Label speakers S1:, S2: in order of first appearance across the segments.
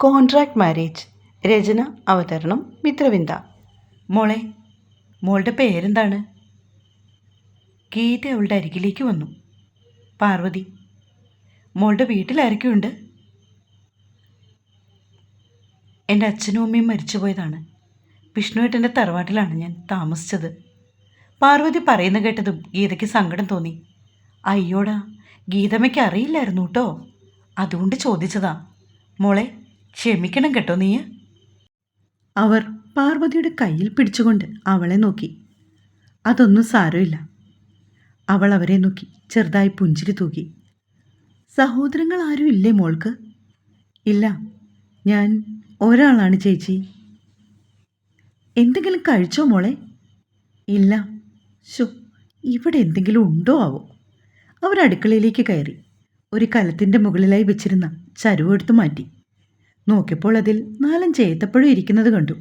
S1: Contract marriage. രചന അവതരണം മിത്രവിന്ദ. മോളെ മോളുടെ പേരെന്താണ്? ഗീത അവളുടെ അരികിലേക്ക് വന്നു. പാർവതി മോളുടെ വീട്ടിൽ ആരൊക്കെയുണ്ട് എന്റെ അച്ഛനും അമ്മയും മരിച്ചുപോയതാണ്. വിഷ്ണുവേട്ടന്റെ തറവാട്ടിലാണ് ഞാൻ താമസിച്ചത്. പാർവതി പറയുന്ന കേട്ടതും ഗീതയ്ക്ക് സങ്കടം തോന്നി. അയ്യോടാ ഗീതമ്മയ്ക്ക് അറിയില്ലായിരുന്നു കേട്ടോ. അതുകൊണ്ട് ചോദിച്ചതാ. മോളെ ക്ഷമിക്കണം കേട്ടോ നീ. അവർ പാർവതിയുടെ കയ്യിൽ പിടിച്ചുകൊണ്ട് അവളെ നോക്കി. അതൊന്നും സാരമില്ല. അവൾ അവരെ നോക്കി ചെറുതായി പുഞ്ചിരി തൂക്കി സഹോദരങ്ങൾ ആരും ഇല്ലേ മോൾക്ക്? ഇല്ല. ഞാൻ ഒരാളാണ് ചേച്ചി. എന്തെങ്കിലും കഴിച്ചോ മോളെ? ഇല്ല. ഷോ ഇവിടെ എന്തെങ്കിലും ഉണ്ടോ ആവോ? അവർ അടുക്കളയിലേക്ക് കയറി. ഒരു കലത്തിന്റെ മുകളിലായി വെച്ചിരുന്ന ചരുവെടുത്ത് മാറ്റി. നോക്കിയപ്പോൾ അതിൽ നാലഞ്ച് ഏത്തപ്പഴം ഇരിക്കുന്നത് കണ്ടു.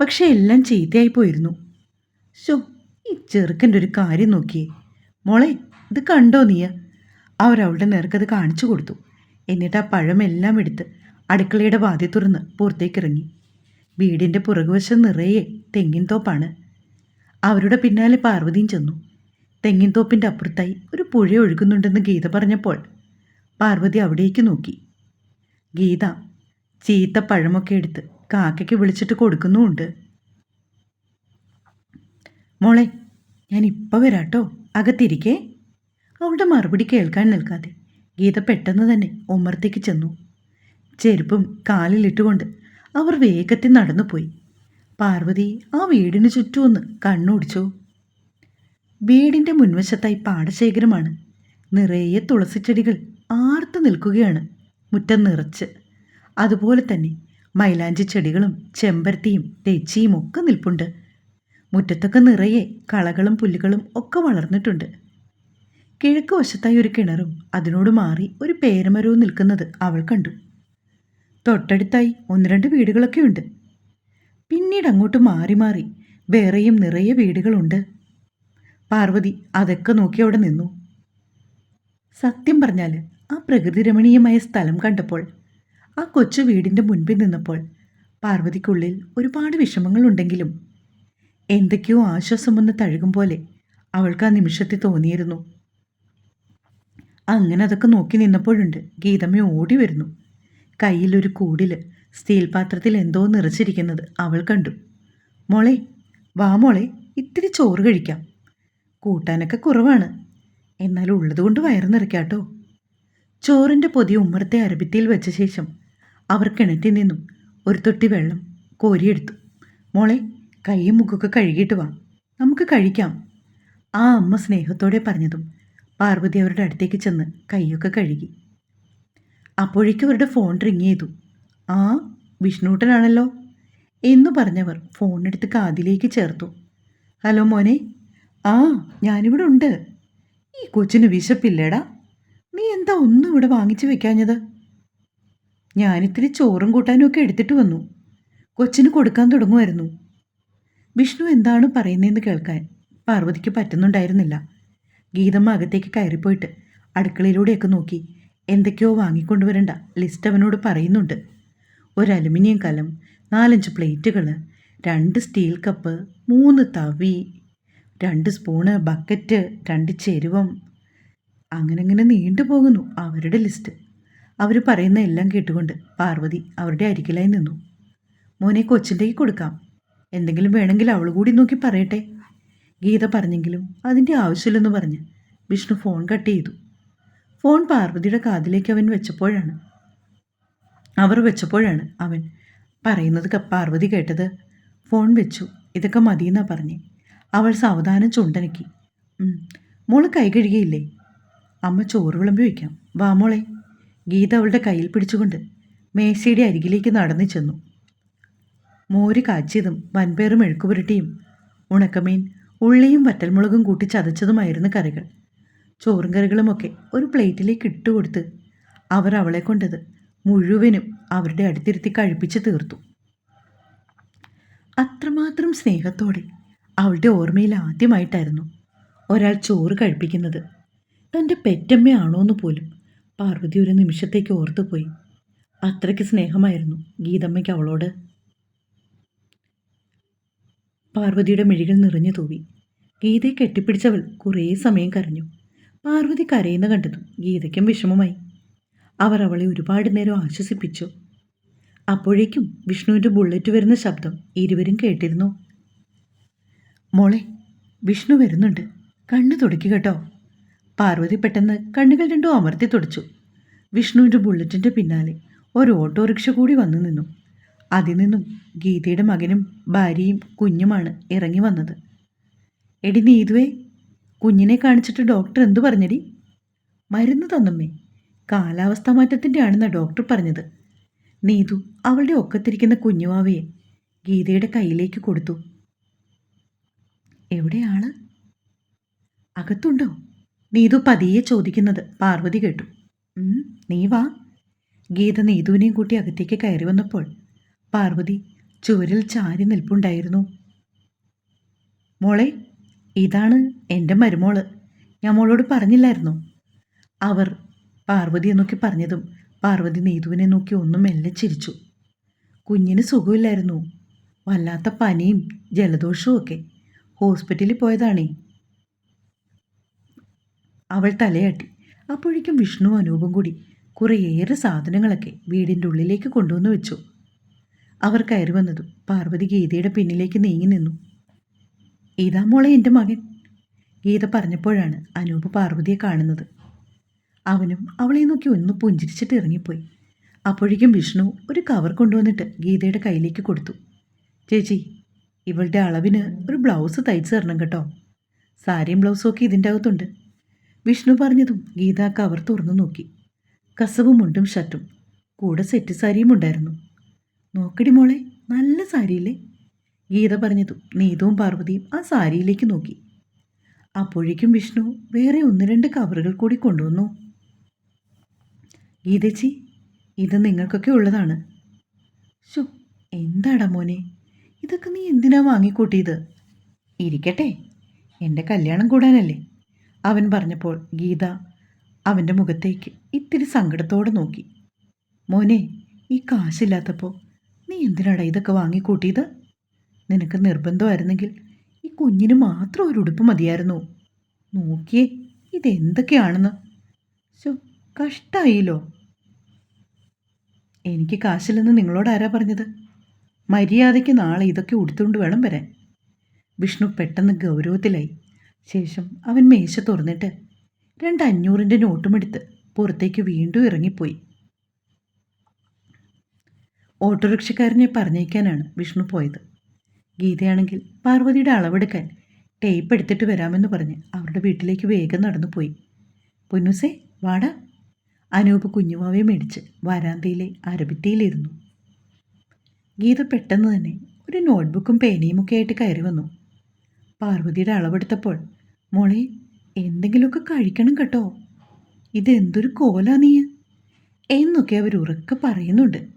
S1: പക്ഷെ എല്ലാം ചീത്തയായി പോയിരുന്നു. ശോ ഈ ചെറുക്കന്റെ ഒരു കാര്യം നോക്കിയേ. മോളെ ഇത് കണ്ടോ നീയ? അവരവളുടെ നേർക്കത് കാണിച്ചു കൊടുത്തു. എന്നിട്ട് ആ പഴമെല്ലാം എടുത്ത് അടുക്കളയുടെ വാതി തുറന്ന് പുറത്തേക്കിറങ്ങി വീടിന്റെ പുറകുവശം നിറയെ തെങ്ങിൻ തോപ്പാണ്. അവരുടെ പിന്നാലെ പാർവതിയും ചെന്നു. തെങ്ങിൻ തോപ്പിന്റെ അപ്പുറത്തായി ഒരു പുഴ ഒഴുകുന്നുണ്ടെന്ന് ഗീത പറഞ്ഞപ്പോൾ പാർവതി അവിടേക്ക് നോക്കി. ഗീത ചീത്ത പഴമൊക്കെ എടുത്ത് കാക്കയ്ക്ക് വിളിച്ചിട്ട് കൊടുക്കുന്നുമുണ്ട്. മോളെ ഞാൻ ഇപ്പം വരാട്ടോ. അകത്തിരിക്കേ. അവളുടെ മറുപടി കേൾക്കാൻ നിൽക്കാതെ ഗീത പെട്ടെന്ന് തന്നെ ഉമ്മർത്തേക്ക് ചെന്നു. ചെരുപ്പും കാലിലിട്ടുകൊണ്ട് അവർ വേഗത്തിൽ നടന്നുപോയി. പാർവതി ആ വീടിന് ചുറ്റുമൊന്ന് കണ്ണോടിച്ചു. വീടിന്റെ മുൻവശത്തായി പാടശേഖരമാണ്. നിറയെ തുളസിച്ചെടികൾ ആർത്തു നിൽക്കുകയാണ്. മുറ്റം നിറച്ച് അതുപോലെ തന്നെ മൈലാഞ്ചി ചെടികളും ചെമ്പരത്തിയും തെച്ചിയും ഒക്കെ നിൽപ്പുണ്ട്. മുറ്റത്തൊക്കെ നിറയെ കളകളും പുല്ലുകളും ഒക്കെ വളർന്നിട്ടുണ്ട്. കിഴക്ക് വശത്തായി ഒരു കിണറും അതിനോട് മാറി ഒരു പേരമരവും നിൽക്കുന്നത് അവൾ കണ്ടു. തൊട്ടടുത്തായി ഒന്ന് രണ്ട് വീടുകളൊക്കെ ഉണ്ട്. പിന്നീട് അങ്ങോട്ട് മാറി മാറി വേറെയും നിറയെ വീടുകളുണ്ട്. പാർവതി അതൊക്കെ നോക്കി അവിടെ നിന്നു. സത്യം പറഞ്ഞാൽ ആ പ്രകൃതിരമണീയമായ സ്ഥലം കണ്ടപ്പോൾ ആ കൊച്ചു വീടിന്റെ മുൻപിൽ നിന്നപ്പോൾ പാർവതിക്കുള്ളിൽ ഒരുപാട് വിഷമങ്ങളുണ്ടെങ്കിലും എന്തൊക്കെയോ ആശ്വാസം വന്ന് തഴുകും പോലെ അവൾക്ക് ആ നിമിഷത്തിൽ തോന്നിയിരുന്നു. അങ്ങനെ അതൊക്കെ നോക്കി നിന്നപ്പോഴുണ്ട് ഗീതമ്മ ഓടി വരുന്നു. കയ്യിലൊരു കൂടിൽ സ്റ്റീൽ പാത്രത്തിൽ എന്തോ നിറച്ചിരിക്കുന്നത് അവൾ കണ്ടു. മോളെ വാ മോളെ ഇത്തിരി ചോറ് കഴിക്കാം. കൂട്ടാനൊക്കെ കുറവാണ്. എന്നാൽ ഉള്ളതുകൊണ്ട് വയറ് നിറയ്ക്കാട്ടോ. ചോറിന്റെ പൊതി ഉമ്മറത്തെ അരബിത്തിയിൽ വെച്ച ശേഷം അവർ കിണറ്റിൽ നിന്നും ഒരു തൊട്ടി വെള്ളം കോരിയെടുത്തു. മോളെ കൈയും മുക്കൊക്കെ കഴുകിയിട്ട് വാ. നമുക്ക് കഴിക്കാം. ആ അമ്മ സ്നേഹത്തോടെ പറഞ്ഞതും പാർവതി അവരുടെ അടുത്തേക്ക് ചെന്ന് കൈയൊക്കെ കഴുകി. അപ്പോഴേക്കും അവരുടെ ഫോൺ റിങ് ചെയ്തു. ആ വിഷ്ണൂട്ടനാണല്ലോ. എന്ന് പറഞ്ഞവർ ഫോണെടുത്ത് കാതിലേക്ക് ചേർത്തു. ഹലോ മോനെ. ആ ഞാനിവിടെ ഉണ്ട്. ഈ കൊച്ചിന് വിശപ്പില്ലേടാ? നീ എന്താ ഒന്നും ഇവിടെ വാങ്ങിച്ചു വെക്കാഞ്ഞത്? ഞാനിത്തിരി ചോറും കൂട്ടാനുമൊക്കെ എടുത്തിട്ട് വന്നു. കൊച്ചിന് കൊടുക്കാൻ തുടങ്ങുമായിരുന്നു. വിഷ്ണു എന്താണ് പറയുന്നതെന്ന് കേൾക്കാൻ പാർവതിക്ക് പറ്റുന്നുണ്ടായിരുന്നില്ല. ഗീതമ്മ അകത്തേക്ക് കയറിപ്പോയിട്ട് അടുക്കളയിലൂടെയൊക്കെ നോക്കി എന്തൊക്കെയോ വാങ്ങിക്കൊണ്ടുവരേണ്ട ലിസ്റ്റ് അവനോട് പറയുന്നുണ്ട്. ഒരു അലുമിനിയം കലം നാലഞ്ച് പ്ലേറ്റുകൾ രണ്ട് സ്റ്റീൽ കപ്പ് മൂന്ന് തവി രണ്ട് സ്പൂണ് ബക്കറ്റ് രണ്ട് ചെരുവം. അങ്ങനെ അങ്ങനെ നീണ്ടു പോകുന്നു അവരുടെ ലിസ്റ്റ്. അവർ പറയുന്ന എല്ലാം കേട്ടുകൊണ്ട് പാർവതി അവരുടെ അരികിലായി നിന്നു. മോനെ കൊച്ചിന്റെക്ക് കൊടുക്കാം. എന്തെങ്കിലും വേണമെങ്കിൽ അവൾ കൂടി നോക്കി പറയട്ടെ. ഗീത പറഞ്ഞെങ്കിലും അതിന്റെ ആവശ്യമില്ലെന്ന് പറഞ്ഞ് വിഷ്ണു ഫോൺ കട്ട് ചെയ്തു. ഫോൺ പാർവതിയുടെ കാതിലേക്ക് അവൻ വെച്ചപ്പോഴാണ്. അവർ വെച്ചപ്പോഴാണ് അവൻ പറയുന്നത് പാർവതി കേട്ടത്. ഫോൺ വെച്ചു. ഇതൊക്കെ മതിയെന്നാ പറഞ്ഞേ. അവൾ സാവധാനം ചുണ്ടനക്കി. "ഉം, മോൾ കൈ കഴുകിയില്ലേ? അമ്മ ചോറ് വിളമ്പി വയ്ക്കാം വാ മോളെ. ഗീത അവളുടെ കയ്യിൽ പിടിച്ചുകൊണ്ട് മേശയുടെ അരികിലേക്ക് നടന്നു ചെന്നു. മോര് കാച്ചിയതും വൻപേറും എഴുക്കുപുരട്ടിയും ഉണക്കമീൻ ഉള്ളിയും വറ്റൽമുളകും കൂട്ടി ചതച്ചതുമായിരുന്നു കറികൾ. ചോറും കറികളുമൊക്കെ ഒരു പ്ലേറ്റിലേക്ക് ഇട്ടുകൊടുത്ത് അവർ അവളെ കൊണ്ടത് മുഴുവനും അവരുടെ അടുത്തിരുത്തി കഴിപ്പിച്ച് തീർത്തു. അത്രമാത്രം സ്നേഹത്തോടെ അവളുടെ ഓർമ്മയിൽ ആദ്യമായിട്ടായിരുന്നു ഒരാൾ ചോറ് കഴിപ്പിക്കുന്നത്. തന്റെ പെറ്റമ്മയാണോ എന്ന് പോലും പാർവതി ഒരു നിമിഷത്തേക്ക് ഓർത്തുപോയി. അത്രയ്ക്ക് സ്നേഹമായിരുന്നു ഗീതമ്മയ്ക്ക് അവളോട്. പാർവതിയുടെ മിഴികൾ നിറഞ്ഞു തൂവി. ഗീതയെ കെട്ടിപ്പിടിച്ചവൾ കുറേ സമയം കരഞ്ഞു. പാർവതി കരയുന്ന കണ്ടതും ഗീതയ്ക്കും വിഷമമായി. അവർ അവളെ ഒരുപാട് നേരം ആശ്വസിപ്പിച്ചു. അപ്പോഴേക്കും വിഷ്ണുവിന്റെ ബുള്ളറ്റ് വരുന്ന ശബ്ദം ഇരുവരും കേട്ടിരുന്നു. മോളെ വിഷ്ണു വരുന്നുണ്ട്. കണ്ണു തുടക്കി കേട്ടോ. പാർവതി പെട്ടെന്ന് കണ്ണുകൾ രണ്ടും അമർത്തി തുടച്ചു. വിഷ്ണുവിന്റെ ബുള്ളറ്റിന്റെ പിന്നാലെ ഒരു ഓട്ടോറിക്ഷ കൂടി വന്നു നിന്നു. അതിൽ നിന്നും ഗീതയുടെ മകനും ഭാര്യയും കുഞ്ഞുമാണ് ഇറങ്ങി വന്നത്. എടി നീതുവേ കുഞ്ഞിനെ കാണിച്ചിട്ട് ഡോക്ടർ എന്തു പറഞ്ഞടി? മരുന്ന് തന്നമ്മേ കാലാവസ്ഥാ മാറ്റത്തിന്റെ ആണെന്ന് ഡോക്ടർ പറഞ്ഞത്. നീതു അവളുടെ ഒക്കത്തിരിക്കുന്ന കുഞ്ഞുവാവയെ ഗീതയുടെ കയ്യിലേക്ക് കൊടുത്തു. എവിടെയാണ്? അകത്തുണ്ടോ? നീതു പതിയെ ചോദിക്കുന്നത്. പാർവതി കേട്ടു. "ഉം, നീ വാ. ഗീത നീതുവിനെയും കൂട്ടി അകത്തേക്ക് കയറി വന്നപ്പോൾ പാർവതി ചുവരിൽ ചാരി നിൽപ്പുണ്ടായിരുന്നു. മോളെ ഇതാണ് എന്റെ മരുമോൾ. ഞാൻ മോളോട് പറഞ്ഞില്ലായിരുന്നു? അവർ പാർവതിയെ നോക്കി പറഞ്ഞതും പാർവതി നീതുവിനെ നോക്കി ഒന്നും മെല്ലെ ചിരിച്ചു. കുഞ്ഞിന് സുഖമില്ലായിരുന്നു. വല്ലാത്ത പനിയും ജലദോഷവും ഒക്കെ. ഹോസ്പിറ്റലിൽ പോയതാണേ. അവൾ തലയാട്ടി. അപ്പോഴേക്കും വിഷ്ണു അനൂപും കൂടി കുറേയേറെ സാധനങ്ങളൊക്കെ വീടിന്റെ ഉള്ളിലേക്ക് കൊണ്ടുവന്ന് വെച്ചു. അവർ കയറി വന്നതും പാർവതി ഗീതയുടെ പിന്നിലേക്ക് നീങ്ങി നിന്നു. ഇതാ മോളെ എന്റെ മകൻ ഗീത പറഞ്ഞപ്പോഴാണ് അനൂപ് പാർവതിയെ കാണുന്നത്. അവനും അവളെ നോക്കി ഒന്ന് പുഞ്ചിരിച്ചിട്ട് ഇറങ്ങിപ്പോയി. അപ്പോഴേക്കും വിഷ്ണു ഒരു കവർ കൊണ്ടുവന്നിട്ട് ഗീതയുടെ കയ്യിലേക്ക് കൊടുത്തു. ചേച്ചി ഇവളുടെ അളവിന് ഒരു ബ്ലൗസ് തയ്ച്ചു തരണം കേട്ടോ. സാരിയും ബ്ലൗസും ഒക്കെ ഇതിന്റെ അകത്തുണ്ട്. വിഷ്ണു പറഞ്ഞതും ഗീത കവർ തുറന്നു നോക്കി. കസവും മുണ്ടും ഷർട്ടും. കൂടെ സെറ്റ് സാരിയും ഉണ്ടായിരുന്നു. നോക്കടി മോളെ നല്ല സാരിയില്ലേ? ഗീത പറഞ്ഞതും നീതവും പാർവതിയും ആ സാരിയിലേക്ക് നോക്കി. അപ്പോഴേക്കും വിഷ്ണു വേറെ ഒന്ന് രണ്ട് കവറുകൾ കൂടി കൊണ്ടുവന്നു. ഗീതച്ചി ഇത് നിങ്ങൾക്കൊക്കെ ഉള്ളതാണ്. ഷോ എന്താടാ മോനെ? ഇതൊക്കെ നീ എന്തിനാ വാങ്ങിക്കൂട്ടിയത്? ഇരിക്കട്ടെ. എന്റെ കല്യാണം കൂടാനല്ലേ? അവൻ പറഞ്ഞപ്പോൾ ഗീത അവന്റെ മുഖത്തേക്ക് ഇത്തിരി സങ്കടത്തോടെ നോക്കി. മോനെ ഈ കാശില്ലാത്തപ്പോൾ നീ എന്തിനാടാ ഇതൊക്കെ വാങ്ങിക്കൂട്ടിയത്? നിനക്ക് നിർബന്ധമായിരുന്നെങ്കിൽ ഈ കുഞ്ഞിന് മാത്രം ഒരു ഉടുപ്പ് മതിയായിരുന്നു. നോക്കിയേ ഇതെന്തൊക്കെയാണെന്ന്. ശോ കഷ്ടായില്ലോ. എനിക്ക് കാശില്ലെന്ന് നിങ്ങളോട് ആരാ പറഞ്ഞത്? മര്യാദയ്ക്ക് നാളെ ഇതൊക്കെ ഉടുത്തുകൊണ്ട് വേണം വരാൻ. വിഷ്ണു പെട്ടെന്ന് ഗൗരവത്തിലായി. ശേഷം അവൻ മേശ തുറന്നിട്ട് രണ്ട് അഞ്ഞൂറിന്റെ നോട്ടുമെടുത്ത് പുറത്തേക്ക് വീണ്ടും ഇറങ്ങിപ്പോയി. ഓട്ടോറിക്ഷക്കാരനെ പറഞ്ഞേക്കാനാണ് വിഷ്ണു പോയത്. ഗീതയാണെങ്കിൽ പാർവതിയുടെ അളവെടുക്കാൻ ടേപ്പ് എടുത്തിട്ട് വരാമെന്ന് പറഞ്ഞ് അവരുടെ വീട്ടിലേക്ക് വേഗം നടന്നു പോയി പൊന്നുസേ വാടാ. അനൂപ് കുഞ്ഞുമാവയെ മേടിച്ച് വരാന്തയിലെ അരഭിത്തിയിലിരുന്നു. ഗീത പെട്ടെന്ന് തന്നെ ഒരു നോട്ട്ബുക്കും പേനയും ഒക്കെ ആയിട്ട് കയറി വന്നു. പാർവതിയുടെ അളവെടുത്തപ്പോൾ മോളെ എന്തെങ്കിലുമൊക്കെ കഴിക്കണം കേട്ടോ. ഇതെന്തൊരു കോലാ നീ? എന്നൊക്കെ അവർ ഉറക്കെ പറയുന്നുണ്ട്.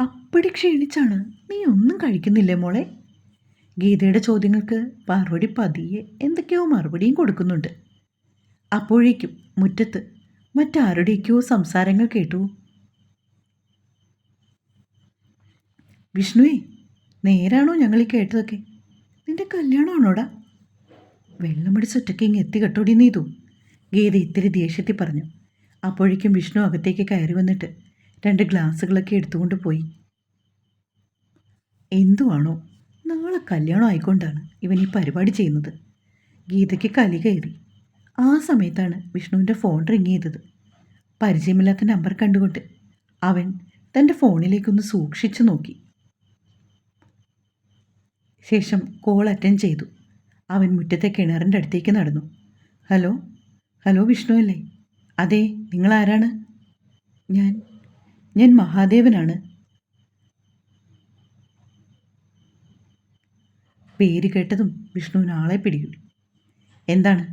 S1: അപ്പടി ക്ഷീണിച്ചാണ് നീ ഒന്നും കഴിക്കുന്നില്ലേ മോളെ? ഗീതയുടെ ചോദ്യങ്ങൾക്ക് പാർവതി പതിയെ എന്തൊക്കെയോ മറുപടിയും കൊടുക്കുന്നുണ്ട്. അപ്പോഴേക്കും മുറ്റത്ത് മറ്റാരുടെയൊക്കെയോ സംസാരങ്ങൾ കേട്ടു. വിഷ്ണുവേ നേരാണോ ഞങ്ങൾ ഈ കേട്ടതൊക്കെ? നിന്റെ കല്യാണമാണോടാ? വെള്ളമടിച്ച് ഒറ്റയ്ക്ക് ഇങ്ങ് എത്തി കെട്ടോടി നീതു. ഗീത ഇത്തിരി ദേഷ്യത്തിൽ പറഞ്ഞു. അപ്പോഴേക്കും വിഷ്ണു അകത്തേക്ക് കയറി വന്നിട്ട് രണ്ട് ഗ്ലാസ്സുകളൊക്കെ എടുത്തുകൊണ്ട് പോയി. എന്തുവാണോ? നാളെ കല്യാണം ആയിക്കൊണ്ടാണ് ഇവൻ ഈ പരിപാടി ചെയ്യുന്നത്. ഗീതയ്ക്ക് കലി കയറി. ആ സമയത്താണ് വിഷ്ണുവിന്റെ ഫോൺ റിങ് ചെയ്തത്. പരിചയമില്ലാത്ത നമ്പർ കണ്ടുകൊണ്ട് അവൻ തന്റെ ഫോണിലേക്കൊന്ന് സൂക്ഷിച്ചു നോക്കി. ശേഷം കോൾ അറ്റൻഡ് ചെയ്തു. അവൻ മുറ്റത്തെ കിണറിന്റെ അടുത്തേക്ക് നടന്നു. ഹലോ? ഹലോ വിഷ്ണു അല്ലേ? അതെ നിങ്ങൾ ആരാണ്? ഞാൻ ഞാൻ മഹാദേവനാണ്. പേര് കേട്ടതും വിഷ്ണുവിന് ആളെ പിടികൂടി എന്താണ്?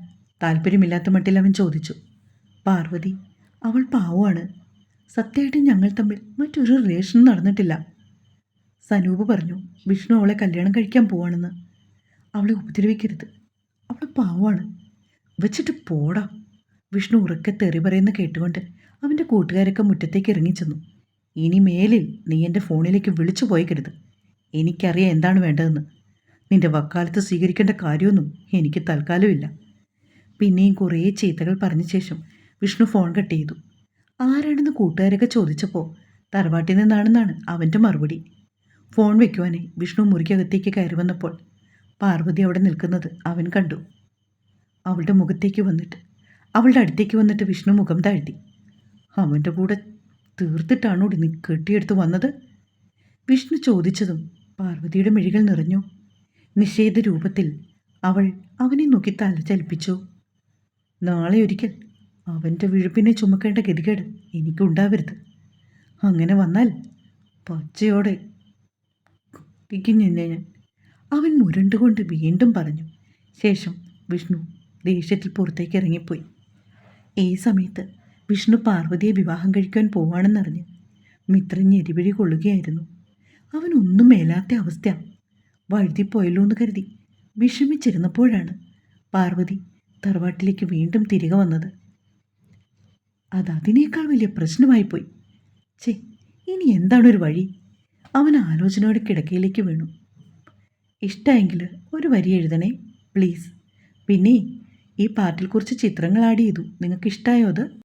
S1: താല്പര്യമില്ലാത്ത മട്ടിൽ അവൻ ചോദിച്ചു. പാർവതി അവൾ പാവമാണ്. സത്യമായിട്ടും ഞങ്ങൾ തമ്മിൽ മറ്റൊരു റിലേഷനും നടന്നിട്ടില്ല. സനൂപ് പറഞ്ഞു വിഷ്ണു അവളെ കല്യാണം കഴിക്കാൻ പോവാണെന്ന്. അവളെ ഉപദ്രവിക്കരുത്. അവൾ പാവമാണ് വെച്ചിട്ട് പോടാ. വിഷ്ണു ഉറക്കെ തെറി പറയുന്ന കേട്ടുകൊണ്ട് അവന്റെ കൂട്ടുകാരൊക്കെ മുറ്റത്തേക്ക് ഇറങ്ങിച്ചെന്നു. ഇനി മേലിൽ നീ എന്റെ ഫോണിലേക്ക് വിളിച്ചു പോയക്കരുത്. എനിക്കറിയാം എന്താണ് വേണ്ടതെന്ന്. നിന്റെ വക്കാലത്ത് സ്വീകരിക്കേണ്ട കാര്യമൊന്നും എനിക്ക് തൽക്കാലമില്ല. പിന്നെയും കുറേ ചീത്തകൾ പറഞ്ഞ ശേഷം വിഷ്ണു ഫോൺ കട്ട് ചെയ്തു. ആരാണെന്ന് കൂട്ടുകാരൊക്കെ ചോദിച്ചപ്പോൾ തറവാട്ടിൽ നിന്നാണെന്നാണ് അവന്റെ മറുപടി. ഫോൺ വെക്കുവാനെ വിഷ്ണു മുറിക്കകത്തേക്ക് കയറി വന്നപ്പോൾ പാർവതി അവിടെ നിൽക്കുന്നത് അവൻ കണ്ടു. അവളുടെ മുഖത്തേക്ക് വന്നിട്ട് അവളുടെ അടുത്തേക്ക് വന്നിട്ട് വിഷ്ണു മുഖം താഴ്ത്തി. അവന്റെ കൂടെ തീർത്തിട്ടാണോ നീ കെട്ടിയെടുത്ത് വന്നത്? വിഷ്ണു ചോദിച്ചതും പാർവതിയുടെ മിഴികൾ നിറഞ്ഞു. നിഷേധ രൂപത്തിൽ അവൾ അവനെ നോക്കി തല ചലിപ്പിച്ചു. നാളെ ഒരിക്കൽ അവന്റെ വിഴുപ്പിനെ ചുമക്കേണ്ട ഗതികേട് എനിക്കുണ്ടാവരുത്. അങ്ങനെ വന്നാൽ പച്ചയോടെ നിന്നെ ഞാൻ? അവൻ മുരണ്ടുകൊണ്ട് വീണ്ടും പറഞ്ഞു. ശേഷം വിഷ്ണു ദേഷ്യത്തിൽ പുറത്തേക്ക് ഇറങ്ങിപ്പോയി. ഈ സമയത്ത് വിഷ്ണു പാർവതിയെ വിവാഹം കഴിക്കാൻ പോവാണെന്നറിഞ്ഞ് മിത്രൻ ഞെരിപിടി കൊള്ളുകയായിരുന്നു. അവൻ ഒന്നും മേലാത്ത അവസ്ഥ. വഴുതിപ്പോയല്ലോ എന്ന് കരുതി വിഷമിച്ചിരുന്നപ്പോഴാണ് പാർവതി തറവാട്ടിലേക്ക് വീണ്ടും തിരികെ വന്നത്. അത് അതിനേക്കാൾ വലിയ പ്രശ്നമായിപ്പോയി. ചേ ഇനി എന്താണൊരു വഴി? അവൻ ആലോചനയോടെ കിടക്കയിലേക്ക് വീണു. ഇഷ്ടമെങ്കിൽ ഒരു വരി എഴുതണേ പ്ലീസ്. പിന്നെ ഈ പാർട്ടിൽ കുറച്ച് ചിത്രങ്ങൾ ആഡ് ചെയ്തു. നിങ്ങൾക്ക് ഇഷ്ടമായോ അത്?